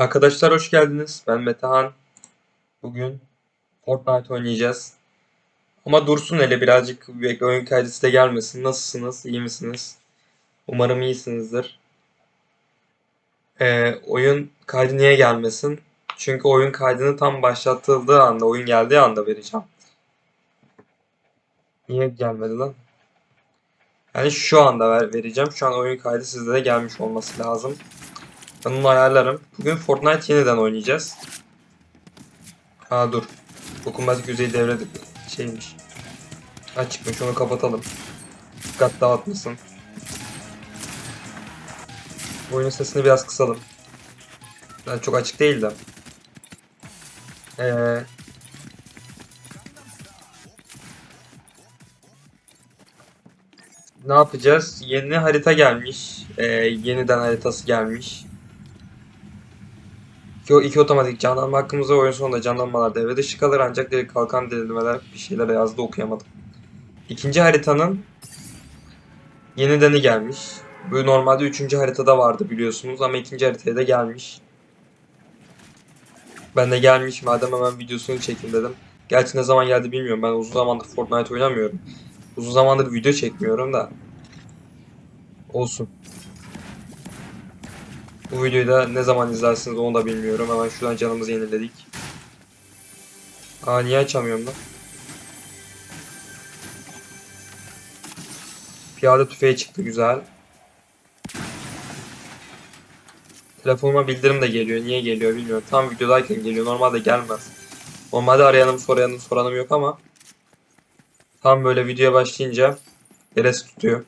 Arkadaşlar hoş geldiniz. Ben Metehan. Bugün Fortnite oynayacağız. Ama dursun hele birazcık bir oyun kaydı de gelmesin. Nasılsınız? İyi misiniz? Umarım iyisinizdir. Ee, oyun kaydı niye gelmesin? Çünkü oyun kaydını tam başlatıldığı anda, oyun geldiği anda vereceğim. Niye gelmedi lan? Yani şu anda ver, vereceğim. Şu an oyun kaydı sizde de gelmiş olması lazım. Ben onu ayarlarım. Bugün Fortnite yeniden oynayacağız. Ha dur. Dokunmatik yüzey devre şeymiş. Açıkmış onu kapatalım. Dikkat dağıtmasın. Oyunun sesini biraz kısalım. Yani çok açık değil de. Ee, ne yapacağız? Yeni harita gelmiş. Ee, yeniden haritası gelmiş. İki, iki otomatik canlanma hakkımız var. Oyun sonunda canlanmalar devre dışı kalır ancak direkt kalkan dirilmeler bir şeyler yazdı okuyamadım. İkinci haritanın yenideni gelmiş. Bu normalde üçüncü haritada vardı biliyorsunuz ama ikinci haritaya da gelmiş. Ben de gelmiş madem hemen videosunu çekeyim dedim. Gerçi ne zaman geldi bilmiyorum. Ben uzun zamandır Fortnite oynamıyorum. Uzun zamandır video çekmiyorum da. Olsun. Bu videoyu da ne zaman izlersiniz onu da bilmiyorum. Hemen şuradan canımızı yeniledik. Aa niye açamıyorum lan? Piyade tüfeği çıktı güzel. Telefonuma bildirim de geliyor. Niye geliyor bilmiyorum. Tam videodayken geliyor. Normalde gelmez. Normalde arayanım sorayanım soranım yok ama tam böyle videoya başlayınca neresi tutuyor.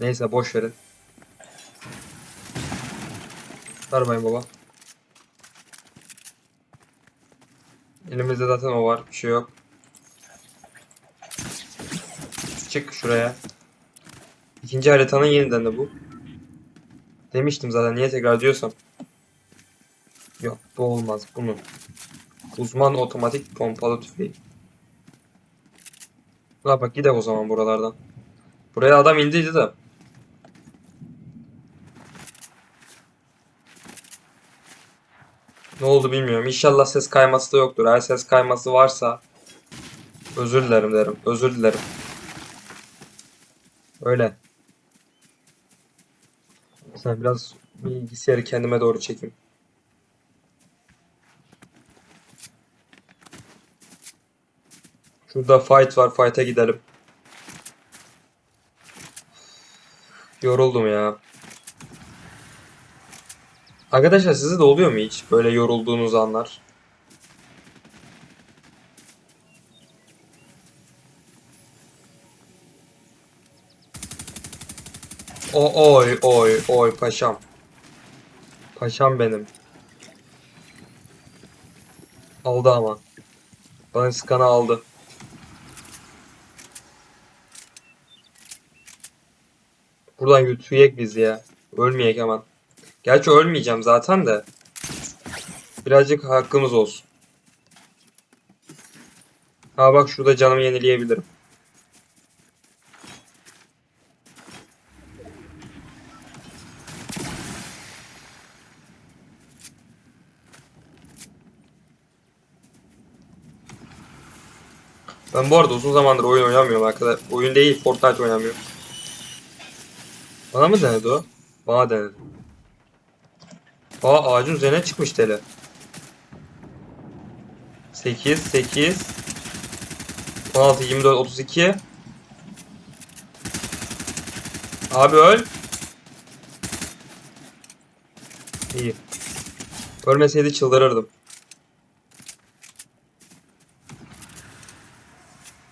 Neyse boş verin. Sarmayın baba. Elimizde zaten o var. Bir şey yok. Çık şuraya. İkinci haritanın yeniden de bu. Demiştim zaten niye tekrar diyorsam. Yok bu olmaz bunu. Uzman otomatik pompalı tüfeği. La bak gidelim o zaman buralardan. Buraya adam indiydi de. Ne oldu bilmiyorum. İnşallah ses kayması da yoktur. Eğer ses kayması varsa özür dilerim derim. Özür dilerim. Öyle. Sen biraz bilgisayarı kendime doğru çekeyim. Şurada fight var. Fight'a gidelim. Yoruldum ya. Arkadaşlar size de oluyor mu hiç böyle yorulduğunuz anlar? O oy oy oy paşam. Paşam benim. Aldı ama. Bana skanı aldı. Buradan götürecek biz ya. Ölmeyek hemen. Gerçi ölmeyeceğim zaten de. Birazcık hakkımız olsun. Ha bak şurada canımı yenileyebilirim. Ben bu arada uzun zamandır oyun oynamıyorum arkadaşlar. Oyun değil Fortnite oynamıyorum. Bana mı denedi o? Bana denedi. Aa ağacın üzerine çıkmış tele. 8, 8, 16, 24, 32. Abi öl. İyi. Ölmeseydi çıldırırdım.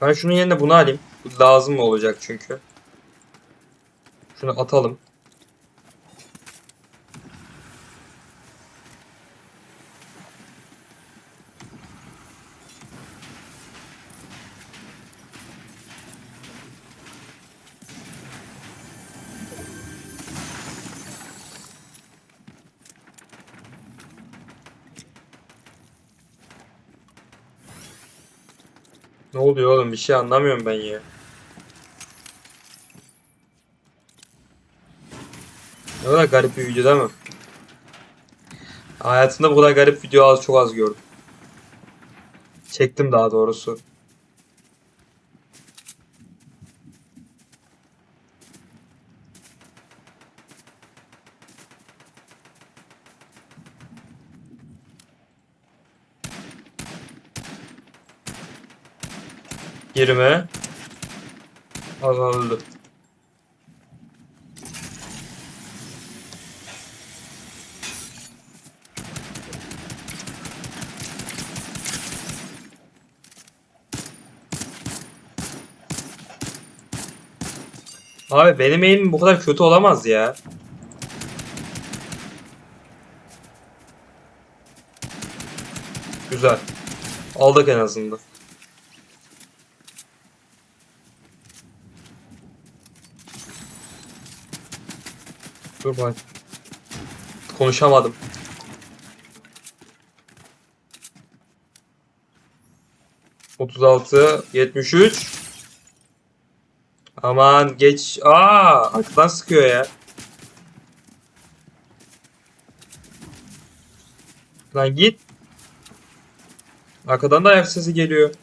Ben şunun yerine bunu alayım. Bu lazım olacak çünkü. Şunu atalım. Ne oluyor oğlum? Bir şey anlamıyorum ben ya. Ne kadar garip bir video değil mi? Hayatımda bu kadar garip video az çok az gördüm. Çektim daha doğrusu. Yirmi. Az öldü. Abi benim aim'im bu kadar kötü olamaz ya. Güzel. Aldık en azından. Dur bak. Konuşamadım. Otuz altı, yetmiş üç. Aman geç. Aa, arkadan sıkıyor ya. Lan git. Arkadan da ayak sesi geliyor.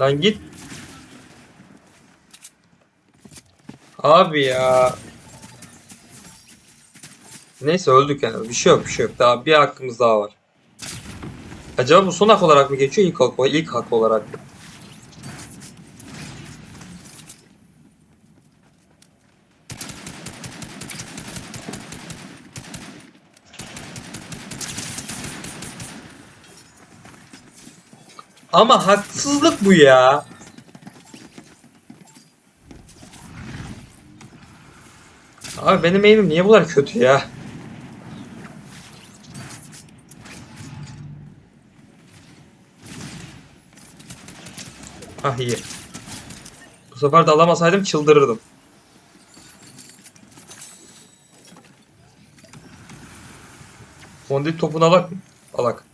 Lan git. Abi ya. Neyse öldük yani. Bir şey yok, bir şey yok. Daha bir hakkımız daha var. Acaba bu son hak olarak mı geçiyor, ilk hak, ilk hak olarak mı? Ama haksızlık bu ya. Abi benim aim'im niye bu kadar kötü ya? Ah iyi. Bu sefer de alamasaydım çıldırırdım. Fondip topunu alak? Alak.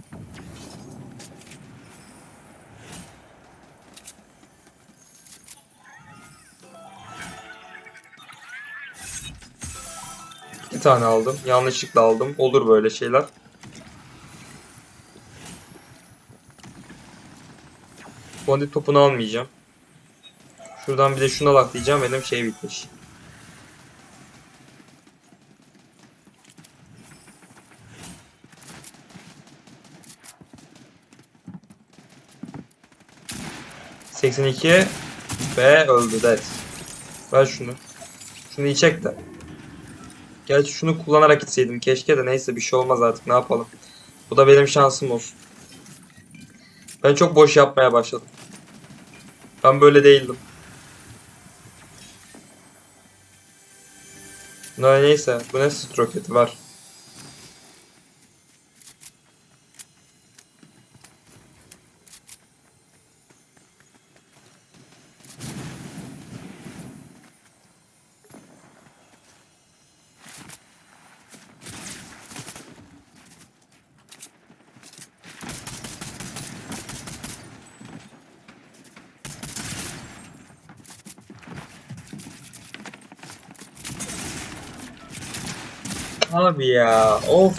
İki tane aldım. Yanlışlıkla aldım. Olur böyle şeyler. Fondip topunu almayacağım. Şuradan bir de şuna bak diyeceğim. Benim şey bitmiş. Seksen iki ve öldü Dead. Ver şunu. Şunu içecek de. Gerçi şunu kullanarak gitseydim keşke de neyse bir şey olmaz artık ne yapalım. Bu da benim şansım olsun. Ben çok boş yapmaya başladım. Ben böyle değildim. No, neyse bu ne süt roketi var. Abi ya of.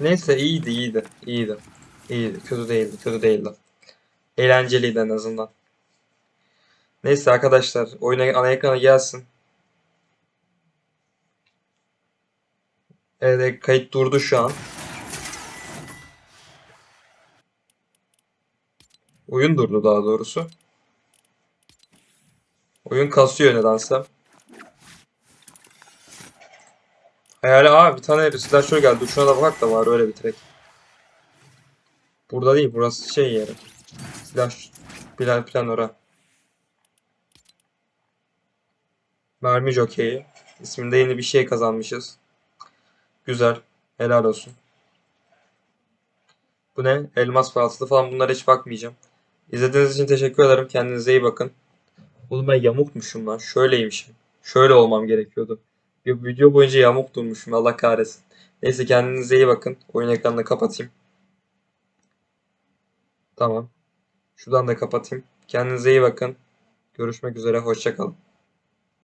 Neyse iyiydi iyiydi iyiydi. İyiydi kötü değildi kötü değildi. Eğlenceliydi en azından. Neyse arkadaşlar oyuna ana ekrana gelsin. Evet kayıt durdu şu an. Oyun durdu daha doğrusu. Oyun kasıyor nedense. Hayali aa bir tane slasher geldi. Şuna da bak da var öyle bitirek. Burada değil burası şey yeri. Slash plan planora. Mermi jokeyi. İsminde yeni bir şey kazanmışız. Güzel. Helal olsun. Bu ne? Elmas falsılı falan bunlara hiç bakmayacağım. İzlediğiniz için teşekkür ederim. Kendinize iyi bakın. Oğlum ben yamukmuşum lan. Şöyleymişim. Şöyle olmam gerekiyordu. Bir video boyunca yamuk durmuşum. Allah kahretsin. Neyse kendinize iyi bakın. Oyun ekranını kapatayım. Tamam. Şuradan da kapatayım. Kendinize iyi bakın. Görüşmek üzere. Hoşça kalın.